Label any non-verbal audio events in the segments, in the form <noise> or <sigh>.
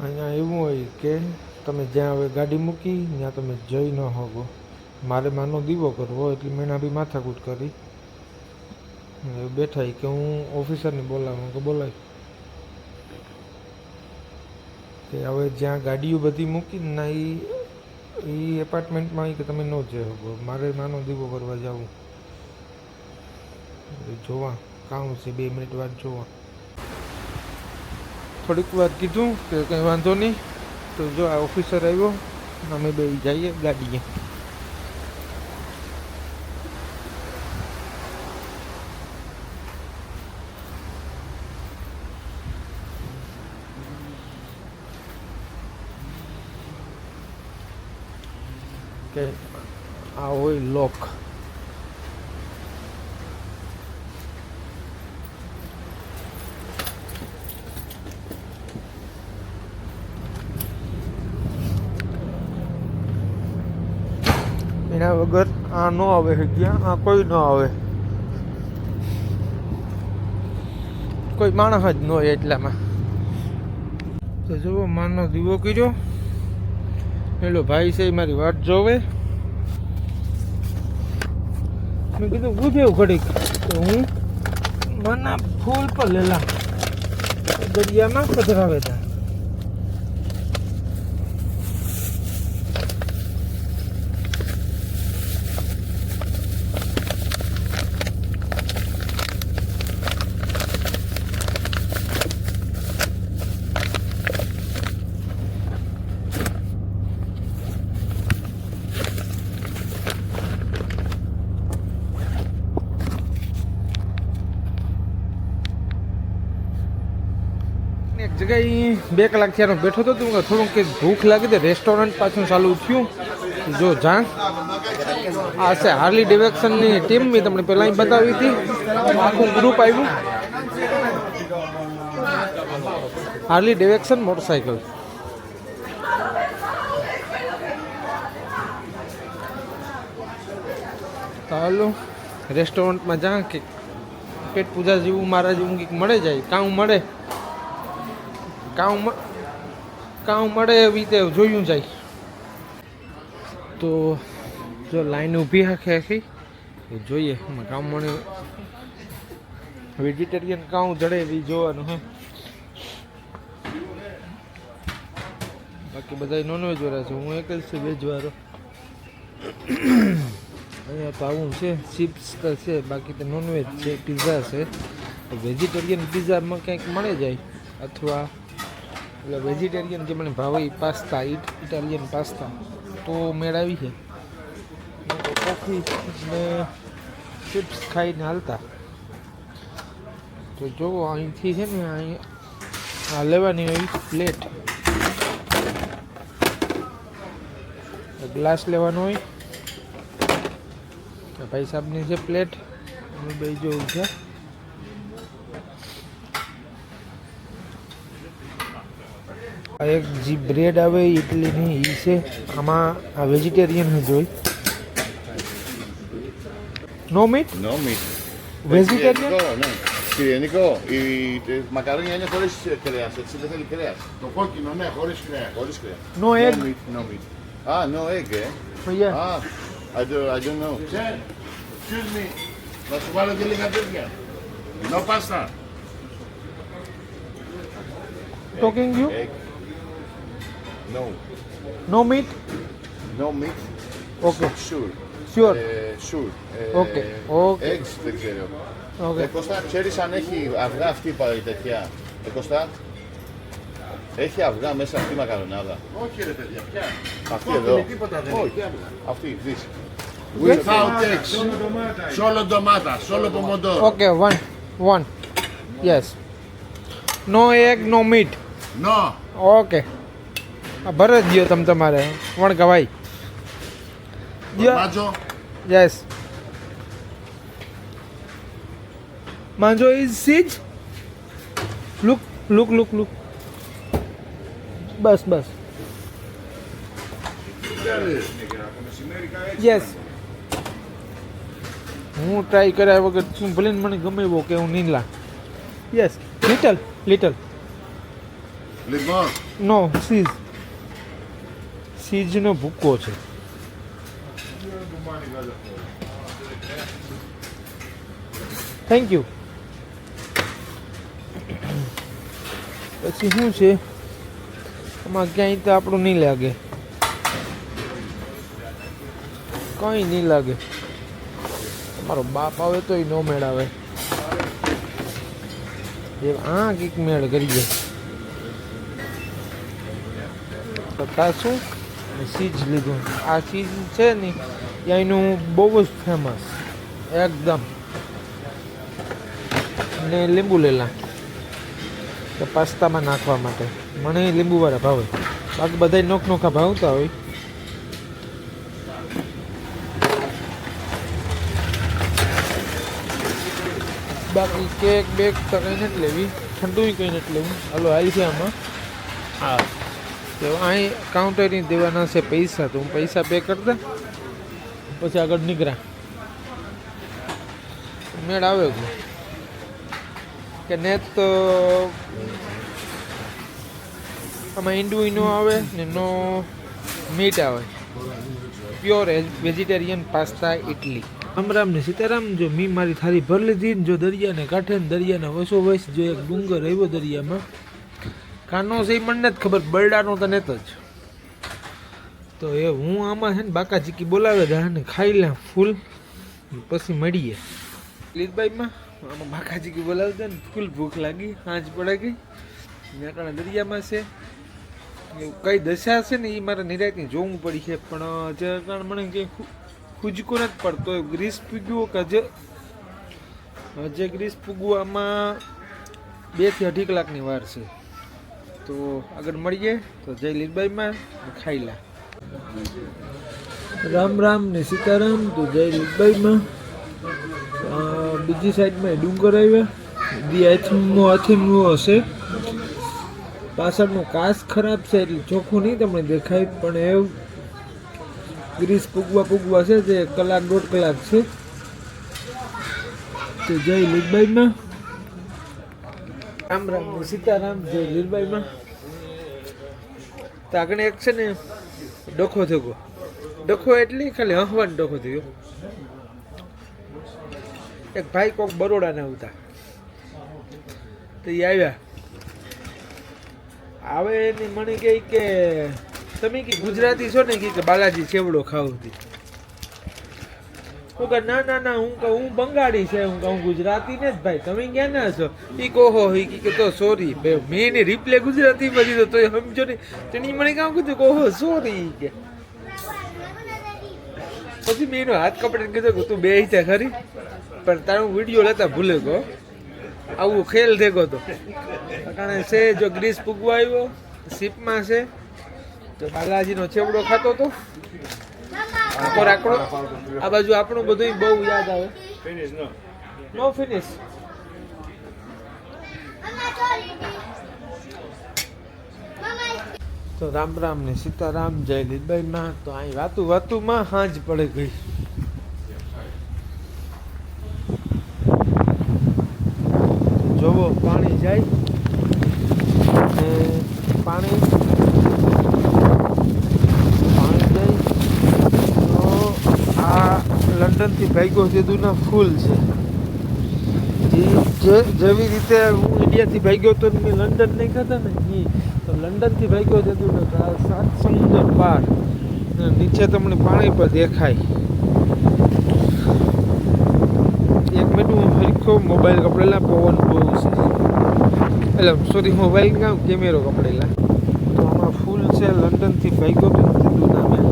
અહીંયા એવું હોય કે તમે જ્યાં હવે ગાડી મૂકી, ત્યાં તમે જઈ ન શકો મારે માનો દીવો કરવો એટલે મેં એના બી માથાકૂટ કરી. બેઠા કે હું ઓફિસરને બોલાવું કે બોલાય. કે હવે જ્યાં ગાડીઓ બધી મૂકીને ના એ એ એપાર્ટમેન્ટમાં કે તમે ન જઈ શકો મારે માનો દીવો કરવા જવું. જોવા. કામ છે, બે મિનિટ વાત જોવા. થોડીક વાર કીધું કે કંઈ વાંધો નહીં. તો જો આ ઓફિસર આવ્યો, અમે બે જઈએ ગાડીએ. કે આ હોય લોક એના વગર આ ન આવે ગયા આ કોઈ ન આવે. કોઈ માણસ જ ન હોય એટલામાં. તો જુઓ માનનો દીવો કર્યો. પેલો ભાઈ છે મારી વાટ જોવે. મેં કીધું ઉભે ઘડીક. તો હું, મના ફૂલ પર લેલા. દરિયામાં પધરાવે હતા એક જગ્યાએ બે કલાક થયાનો બેઠો હતો તું થોડુંક કંઈક ભૂખ લાગી હતી રેસ્ટોરન્ટ પાછું ચાલુ થયું. જો જાણ. આ છે હાર્લી ડિવેક્શનની ટીમ મેં તમને પહેલાં બતાવી હતી. આખું ગ્રુપ આવ્યું. હાર્લી ડિવેક્શન મોટરસાઇકલ ચાલો રેસ્ટોરન્ટમાં જા કે પેટ પૂજા જેવું, મારા જેવું કંઈક મળે જાય કાં મળે. કામ કામ મળે એવી રીતે જોયું જાય. તો જો લાઈન ઊભી હાખે આખી જોઈએ કામ મળે. વેજીટેરિયન કામ જડે એવી જોવાનું હે. બાકી બધા નોનવેજ વાળા છે, હું એક જ છું વેજ વાળો. અહીંયા તો આવું છે ચિપ્સ તો છે, બાકી તો નોનવેજ છે પિઝા છે. વેજીટેરિયન પિઝામાં કંઈક મળે જાય, અથવા એટલે વેજીટેરિયન જે મને ભાવે પાસ્તા ઇટાલિયન પાસ્તા, તો મેળાવી છે. કોફી ને ચિપ્સ ખાઈને હાલતા. તો જુઓ અહીંથી છે ને, અહીં આ લેવાની હોય પ્લેટ ગ્લાસ લેવાનો હોય. ભાઈ સાહેબની છે પ્લેટ બે જોવું છે એક જે બ્રેડ આવે એ ઇટલીની એ છે આમાં આ વેજીટેરિયન જ હોય no meat No, meat. Vegetarian? Higiénico, ναι. Higiénico. Οι τε- μακαρόνια είναι χωρίς ε, κρέας, έτσι δεν θέλει κρέας. Το κόκκινο, ναι, χωρίς κρέας. Χωρίς κρέας. No egg? No meat, no meat. Ah, no egg, eh. Yeah. Ah, I don't, I don't know. Excuse me. Να σου βάλω και λίγα τέτοια. No pasta. Talking you? Egg. No. No meat? No meat. Okay. Sure. Sure. Ε, sure. Ε, Okay, okay. Eggs δεν ξέρω. Ε, Okay. Κώστα, ξέρεις αν έχει αυγά αυτή η πα- τέτοια. Ε, Κώστα, έχει αυγά μέσα αυτή η μακαρονάδα; Όχι ρε παιδιά, ποια. Αυτή εδώ. τίποτα δεν Όχι. έχει, αυγά. Αυτή, this. Without eggs. Solo tomata, solo pomodoro. Okay, one. One. Yes. No egg, no meat. No. Okay આ ભરે જ ગયો તમ તમારે. પણ ગવાય? Yes માંજો. Is cheese look look look look બસ બસ. Yes હું ટ્રાય કર્યા વગર તું ભલે મને ગમે એવો કે હું Neela yes little little no cheese સીઝનો ભૂકો છે. થેન્ક યુ પછી શું છે? આમાં ક્યાંય તો આપણું નહીં લાગે. કંઈ નહીં લાગે. તમારો બાપ આવે તોય ન મેળાવે. એ આ કંઈક મેળ કરી જાય તો તા શું સીજ લીધું આ સીજ છે ને, અહીંનું બહુ જ ફેમસ એકદમ. ને લીંબુ લેલા, તો પાસ્તામાં નાખવા માટે. મને લીંબુવાળા ભાવે. બાકી બધા નોખ નોખા ભાવતા હોય. બાકી કેક બેક તો કંઈ નથી લેવી. ઠંડુ કંઈ નથી લેવું. હાલો, હાલ છે આમાં. હા. તો અહીં કાઉન્ટરની દેવાના છે પૈસા, તો હું પૈસા પે કરતા પછી આગળ નીકળ્યા. મેળ આવે કે ને તો આમાં ઈંડું નો આવે ને નો મીટ આવે. Pure vegetarian pasta idli Ram Ram ને સીતારામ, જો મી મારી થાળી ભર લીધી જો દરિયાને કાંઠે દરિયાના વસો વસ જો એક ડુંગર આવ્યો દરિયામાં કાનો છે એ મને જ ખબર બરડાનો તો નેત જ. તો એ હું આમાં છે ને બાકા ચીકી બોલાવે દા ને ખાઈ લે ફૂલ પછી મળીએ. લીધભાઈમાં આમાં બાકા ચીકી બોલાવતા ને ફૂલ ભૂખ લાગી હાંજ પડે ગઈ નેકાણા દરિયામાં છે. એવું કઈ દશા છે ને એ મારે નિરાયતની જોવું પડી છે પણ જે કારણ મને કંઈ ખુજકો નથી પડતો. ગ્રીસ પૂગ્યો કે જે જે ગ્રીસ પૂગવું આમાં બેથી અઢી કલાકની વાર છે. તો આગળ મળીએ તો જય લીલબાઈમાં ખાઈ લા રામ રામ ને સીતારામ, તો જય લીલબાઈમાં. બીજી સાઈડમાં ડુંગર આવ્યા. દી આથમનો આથમનો હશે. પાછળનો કાચ ખરાબ છે એટલે ચોખ્ખું નહીં તમને દેખાય, પણ એવું ગ્રીસ પૂગવા પૂગવા છે, જે કલાક દોઢ કલાક છે. તો જય લીલબાઈમાં. રામ રામ સીતારામ, જય લીલબાઈમાં. તો આગળ એક છે ને, ડખો થયો ડખો એટલે ખાલી હંહવાનો ડખો થયો એક ભાઈ કોક બરોડાના હતા તો એ આવ્યા. આવે એની મને કહે કે, તમે કે ગુજરાતી છો ને કે બાલાજી છેવડો ખાવતી હું કે ના ના ના, હું કહું, હું બંગાળી છે, હું કહું, ગુજરાતી ને જ ભાઈ, તમે ક્યાં ના છો? એ કહો એ કે તો સોરી મેં એને રિપ્લે ગુજરાતીમાં દીધો, તો સમજો ને. તેની મને કામ કીધું, કહો સોરી કે. પછી મેં એનો હાથ કપડીને કીધું કે તું બે ત્યાં ખરી. પણ તારો વીડિયો લેતા ભૂલે ગો આવું ખેલ થેગો તો. કારણ છે, જો ગ્રીસ પૂગવા આવ્યો શીપમાં છે, તો બાલાજીનો છેવડો ખાતો તો. આખો રાખડો. આ બાજુ આપણું બધું બહુ યાદ આવે. નો ફિનિશ તો રામ રામ ને સીતારામ જય લીલબાઈમાં તો અહીં વાતું વાતુમાં હાંજ પડે ગઈ. જોવો પાણી જાય. પાણી જાય તો આ લંડનથી ભાગ્યો સેતુના ફૂલ છે. જે જેવી રીતે હું ઇન્ડિયાથી ભાગ્યો તો ને મેં લંડન નહીં ખાતા ને? એ તો લંડનથી ભાગ્યો સેતુનો આ સાત સમુદ્ર પાર. ને નીચે તમને પાણી પર દેખાય. એક મિનિટ હું હરખો મોબાઈલ કપડેલા પવન બહુ છે. એટલે સોરી મોબાઈલ કામ કેમેરો કપડેલા તો આમાં ફૂલ છે, લંડનથી ભાગ્યો તો કીધું ના મેં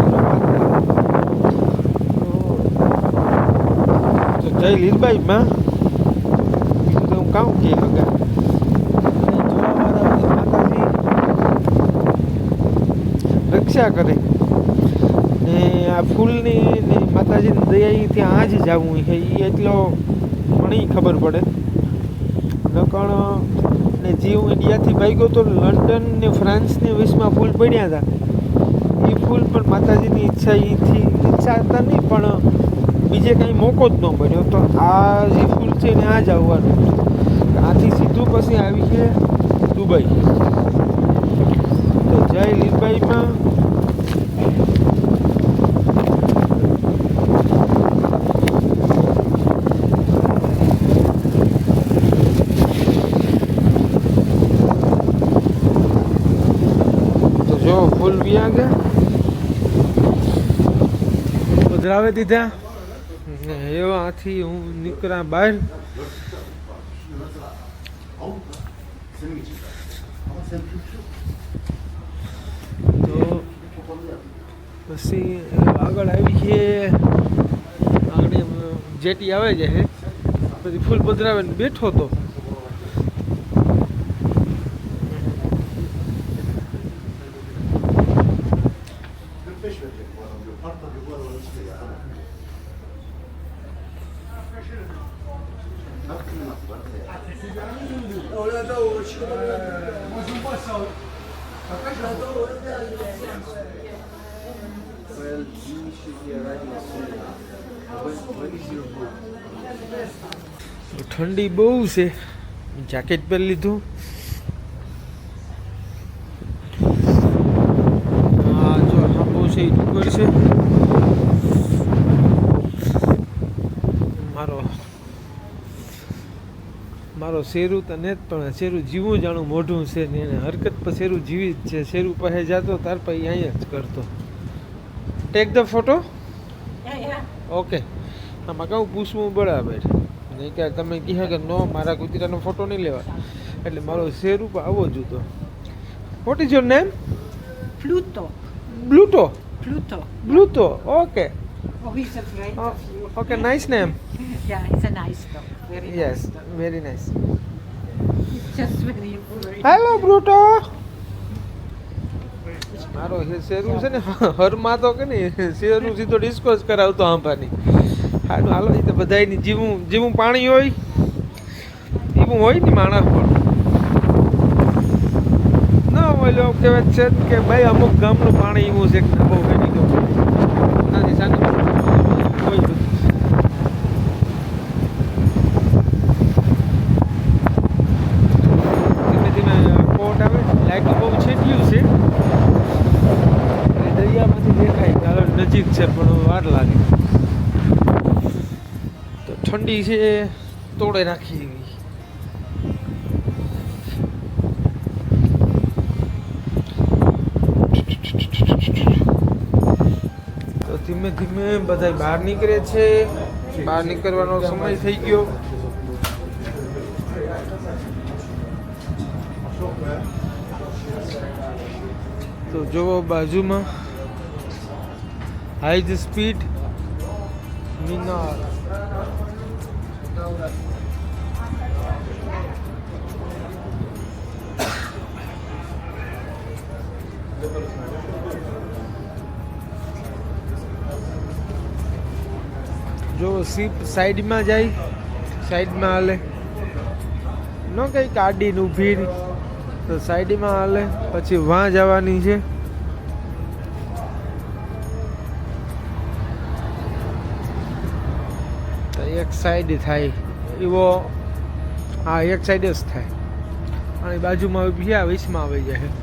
તો જય લીલબાઈમાં બીજું તો હું કામ કે હગા રક્ષા કરે ને આ ફૂલની ને માતાજીની દયા ત્યાં આજ જવું છે એ એટલો ઘણી ખબર પડે. નકણ ને જે હું ઇન્ડિયાથી ભાગ્યો તો લંડન ને ફ્રાન્સની વીસમાં ફૂલ પડ્યા હતા એ ફૂલ પણ માતાજીની ઈચ્છા એથી ઈચ્છા હતા નહીં પણ બીજે કાંઈ મોકો જ ન બન્યો તો આ જે ફૂલ છે ને, આ જ આવવાનું આથી સીધું પછી આવી છે દુબઈ. જય લીલબાઈમાં તો ફૂલ વ્યા ગયા. પધરાવે દીધા. એવાથી હું નીકળ્યા બહાર તો પછી આગળ આવી છે આગળ જેટી આવે છે. પછી ફૂલ પધરાવે is your તો ઠંડી બહુ છે. જેકેટ પહેરી લીધું. આ જો હાંભો છે, એ ડુંગર છે મારો મારો શેરું તો ને જ પણ શેરું જીવું જાણું મોઢું છે ને એને હરકત પર શેરું જીવી જ છે. શેરું પાસે જતો તાર પછી અહીંયા જ કરતો. Take the photo. ઓકે આમાં કહું પૂછવું બરાબર. નહીં કે તમે કહે કે નો મારા કુતરાનો ફોટો નહીં લેવા એટલે મારો શેરું પણ આવો જ હતો. What is your name Pluto. Pluto Pluto. Pluto okay Oh, he's a friend of you. Okay nice name. <laughs> Yeah, he's a nice dog. Very yes nice dog. just very worried. Hello Pluto મારો શેરું છે ને હરમાં તો કે ને શેરું સીધો ડિસ્કોસ કરાવતો આંબાની હાલો હાલો એ તો બધાયની જીવું જીવું પાણી હોય એવું હોય ને માણસ પણ ન હોય લોકો કહેવાય છે કે ભાઈ અમુક ગામનું પાણી એવું છે કે બહુ ગમી ગયું નાની સાની હોય બધું ધીમે ધીમે કોટ આવે લાઈટ બહુ છેટ્યું છે અને દરિયામાંથી દેખાય કે હાલો નજીક છે પણ વાર લાગે તો ઠંડી છે, તોડે નાખી ગઈ તો ધીમે ધીમે બધા બહાર નીકળે છે. બહાર નીકળવાનો સમય થઈ ગયો. તો જુઓ બાજુમાં. હાઈ સ્પીડ, મિનાર. જો સીપ સાઈડમાં જાય, સાઈડમાં હાલે. ન કઈ ગાડીને ઊભી તો સાઈડમાં હાલે, પછી વાં જવાની છે. સાઈડ થાય, એવો હા એક સાઈડ જ થાય. અને બાજુમાં બીજા વીસમાં આવી જાય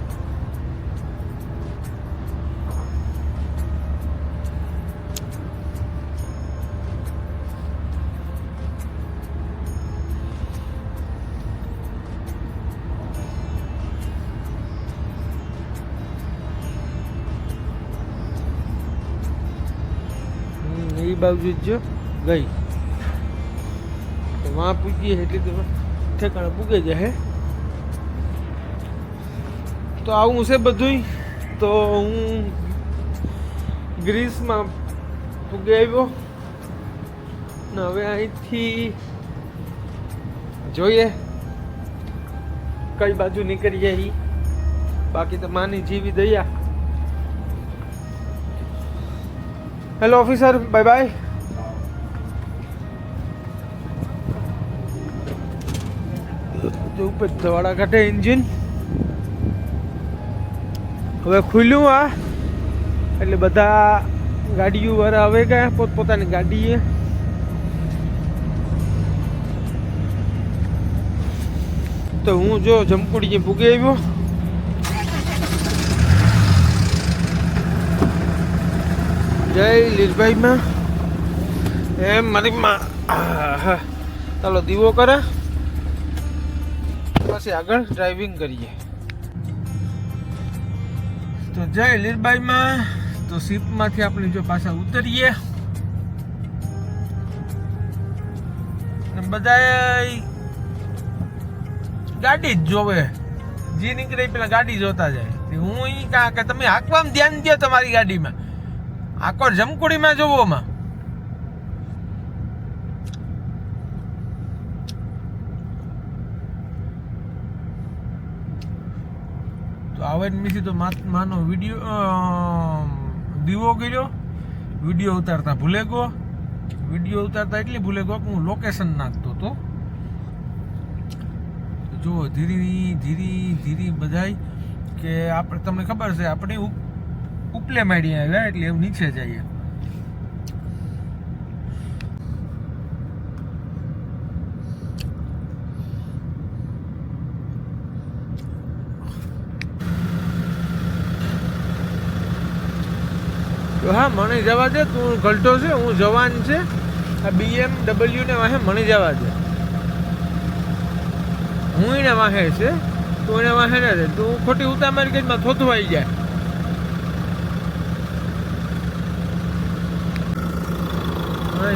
એ બાજુ જો, ગઈ. તો વાં પૂગીએ એટલે તો ઠેકાણે પૂગે જાય તો આવું છે બધું તો હું ગ્રીસમાં પૂગે આવ્યો ને હવે અહીંથી જોઈએ કઈ બાજુ નીકળી જાય ઈ. બાકી તો માની જીવી દયા હેલો ઓફિસર બાય બાય જોવું પડે કાઢે એન્જિન હવે ખુલ્યું આ. એટલે બધા ગાડીઓ વાળા આવે ગયા પોતપોતાની ગાડીએ. તો હું જો જમકુડીએ ભૂગે આવ્યો. જય લીલભાઈમાં. એમ મારી માં ચાલો દીવો કરે. પછી આગળ ડ્રાઇવિંગ કરીએ. તો જય લીલબાઈમાં, તો સીપમાંથી આપણે જો પાછા ઉતરીએ. બધાએ ગાડી જ જોવે. જે નીકળે પેલા ગાડી જોતા જાય. હું કાં કા તમે હાંકવામાં ધ્યાન દો તમારી ગાડીમાં. આખો જમકુડીમાં જોવોમાં આવે તો માનો વીડિયો દીવો કર્યો. વીડિયો ઉતારતા ભૂલે ગયો વીડિયો ઉતારતા એટલી ભૂલે ગયો કે હું લોકેશન નાખતો હતો જુઓ ધીરી ધીરી ધીરી બધાય કે આપણે તમને ખબર છે, આપણે ઉપ- ઉપલે માંડીએ એટલે એવું નીચે જઈએ. હા મને જવા દે, તું ઘલટો છે, હું જવાન છે. આ બીએમ ડબલ્યુ ને વાહે મને જવા દે. હું એને વાહે છે, તું એને વાહે ના દે તું ખોટી ઉતામારી કરી માં થોથવાઈ જાય.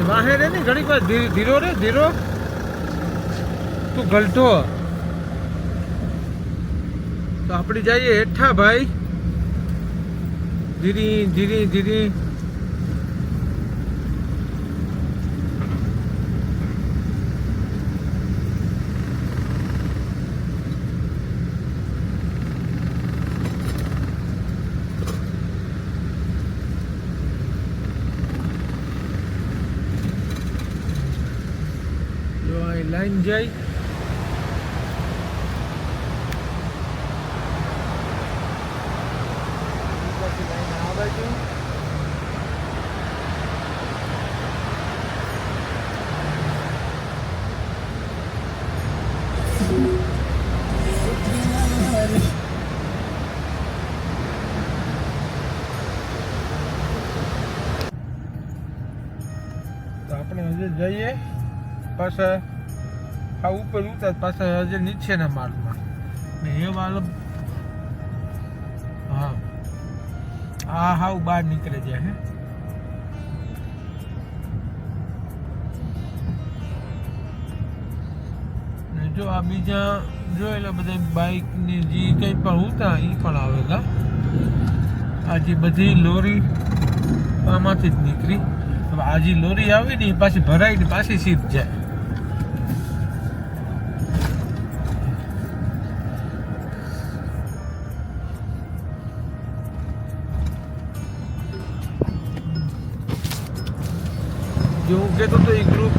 વાહે રે ને ઘણી વાર ધીરો રે, ધીરો. તું ઘલટો. તો આપણે જઈએ હેઠા, ભાઈ. ધીરી ધીરી ધીરી જો આ જઈએ, પાછા આ ઉપર ઉતાર, પાછા હજી નીચેના માર્ગમાં ને એ વાળ હા. આ હાવ બહાર નીકળે જાય હે. જો આ બીજા જોયેલા બધા બાઇકની જે કંઈ પણ ઉતા એ પણ આવેલા. આ જે બધી લોરી આમાંથી જ નીકળી. હવે આ જે લોરી આવી ને પાછી ભરાઈ ને પાછી સીધ જાય. જો કેતો તો એ ગ્રુપ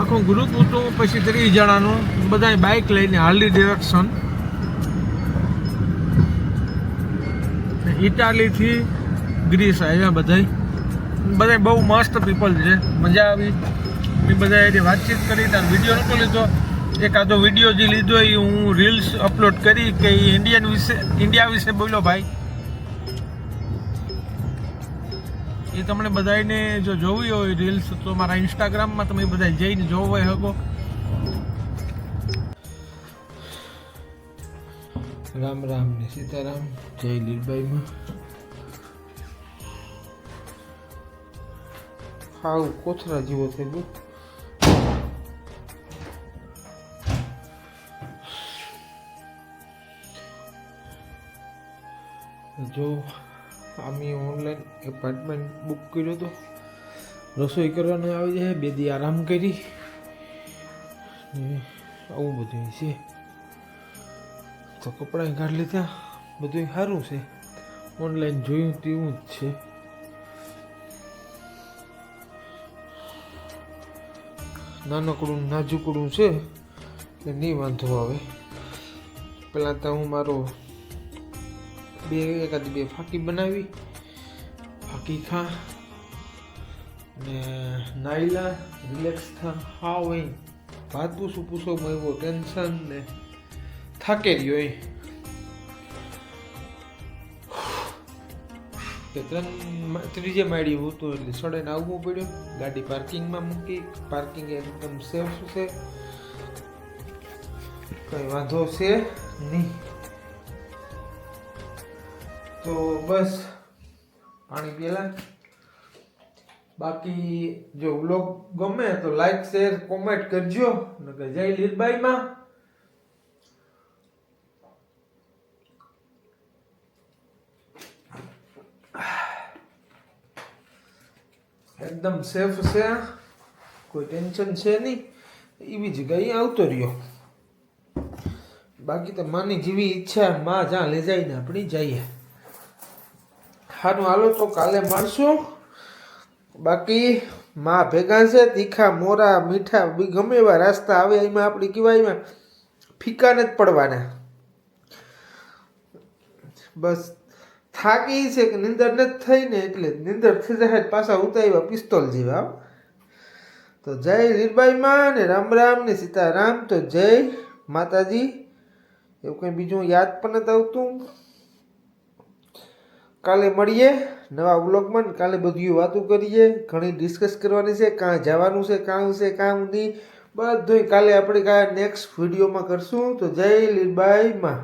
આખું ગ્રુપ હતું પછી ત્રીસ જણાનું બધા બાઇક લઈને હાર્લી ડિરેક્શન ઇટાલીથી ગ્રીસ આવ્યા બધા બધા બહુ મસ્ત પીપલ છે. મજા આવી. એ બધા એની વાતચીત કરી ત્યાં વીડિયો નહોતો લીધો. એકાદો વીડિયો જે લીધો એ હું રીલ્સ અપલોડ કરી કે એ ઇન્ડિયન વિશે ઇન્ડિયા વિશે બોલ્યો ભાઈ. એ તમને બધાને જો જોવી હોય રીલ્સ તો મારા ઇન્સ્ટાગ્રામમાં તમે બધા જઈને હોય શકો રામ રામ ને સીતારામ. જય લીલબાઈમાં. હાવ કોથરા જેવો થઈ ગયો. જો અમે ઓનલાઈન એપાર્ટમેન્ટ બુક કર્યો હતો રસોઈ કરવાનો આવી જાય, બે દી આરામ કરી. આવું બધું છે. તો કપડાં ઘાટ લીધા. બધું સારું છે. ઓનલાઈન જોયું તેવું જ છે. નાનકડું નાજુકડું છે, એટલે નહીં વાંધો આવે. પહેલાં તો હું મારો બે, એકાદ બે ફાંકી બનાવી. ફાંકી ખા. ને નાઈલા રિલેક્સ થા. હા હોય ભાત પૂછું, પૂછો એવો ટેન્શન ને થાકે રહ્યો એ. ત્રણ ત્રીજે માળી હતું એટલે સડેને આવવું પડ્યું. ગાડી પાર્કિંગમાં મૂકી. પાર્કિંગ એકદમ સેફ છે. કઈ વાંધો છે નહીં. તો બસ, પાણી પીએલા. બાકી જો વ્લોગ ગમે તો લાઈક, શેર, કોમેન્ટ કરજો. નકર જય લીલબાઈમાં. એકદમ સેફ છે. કોઈ ટેન્શન છે નહીં. એવી જગ્યાએ આવતો રહ્યો. બાકી તો માની જેવી ઈચ્છા માં જ્યાં લઈ જાય ને આપણે જઈએ. સારું હાલો તો કાલે મળશું. બાકી માં ભેગા છે, તીખા, મોરા, મીઠા, બી ગમે એવા રાસ્તા આવે એમાં આપણે કહેવાય એમાં ફીકાને જ પડવાના. બસ થાકી છે કે નિંદર નથી થઈ ને એટલે નિંદર થઈ જાય પાછા ઉતાર્યા પિસ્તોલ જેવા તો જય લીરબાઈમાં ને રામ રામ ને સીતારામ, તો જય માતાજી. એવું કંઈ બીજું યાદ પણ નથી આવતું? કાલે મળીએ નવા વ્લોગમાં કાલે બધી વાતો કરીએ. ઘણી ડિસ્કસ કરવાની છે, કાં જવાનું છે, કાં છે, કાં નહીં બધું કાલે આપણે કાંઈ નેક્સ્ટ વિડીયોમાં કરશું. તો જય લીરબાઈમાં